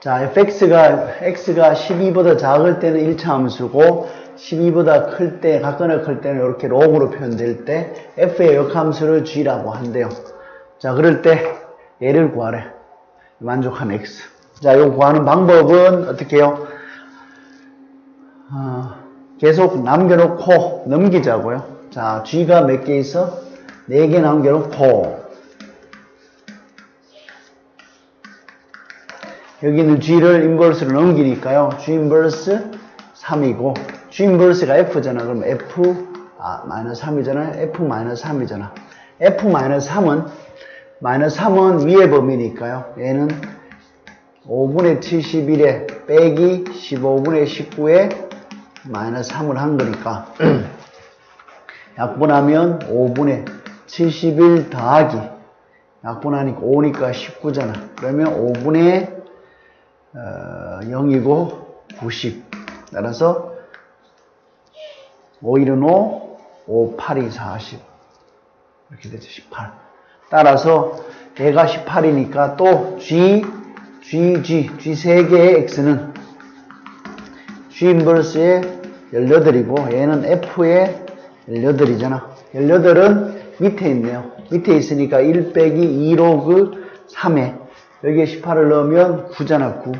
자, fx가, x가 12보다 작을 때는 1차 함수고, 12보다 클 때, 각근을 클 때는 이렇게 로그로 표현될 때, f의 역함수를 g라고 한대요. 자, 그럴 때, 얘를 구하래. 만족한 x. 자, 이거 구하는 방법은 어떻게 해요? 어, 계속 남겨놓고 넘기자고요. 자, g가 몇 개 있어? 4개 남겨놓고, 여기는 G를 인버스로 넘기니까요. G 인버스 3이고 G 인버스가 F잖아. 그럼 F 아, 마이너스 3이잖아요. F 마이너스 3이잖아. F 마이너스 3은 마이너스 3은 위의 범위니까요. 얘는 5분의 71에 빼기 15분의 19에 마이너스 3을 한 거니까 약분하면 5분의 71 더하기 약분하니까 5니까 19잖아. 그러면 5분의 어, 0이고 90 따라서 5 1은 5, 5 8이 40 이렇게 되죠 18 따라서 얘가 18이니까 또 G, G, G, G 3개의 X는 G 인버스의 18이고 얘는 F의 18이잖아. 18은 밑에 있네요. 밑에 있으니까 1 빼기 2 로그 3에 여기에 18을 넣으면 9잖아 9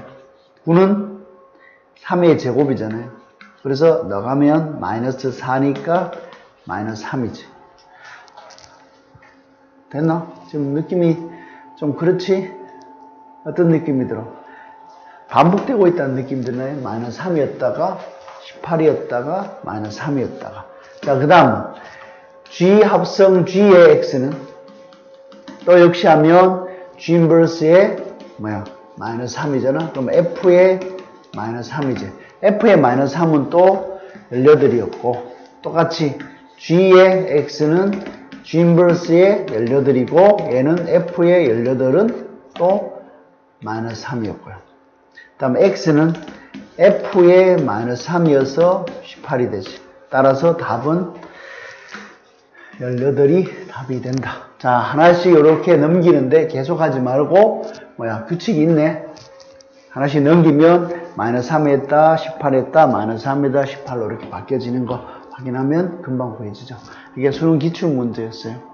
9는 3의 제곱이잖아요 그래서 넣어가면 마이너스 4니까 마이너스 3이지 됐나? 지금 느낌이 좀 그렇지? 어떤 느낌이 들어? 반복되고 있다는 느낌 드나요? 마이너스 3이었다가 18이었다가 마이너스 3이었다가 자 그 다음 G 합성 G의 X는 또 역시 하면 G 인버스의 뭐야? 마이너스 3이잖아? 그럼 F의 마이너스 3이지. F의 마이너스 3은 또 18이었고 똑같이 G의 X는 G 인버스의 18이고 얘는 F의 18은 또 마이너스 3이었고요. 그 다음 X는 F의 마이너스 3이어서 18이 되지. 따라서 답은 18이 답이 된다. 자, 하나씩 이렇게 넘기는데 계속 하지 말고, 뭐야, 규칙이 있네. 하나씩 넘기면, 마이너스 3에다, 18에다, 마이너스 3에다, 18로 이렇게 바뀌어지는 거 확인하면 금방 보여지죠. 이게 수능 기출 문제였어요.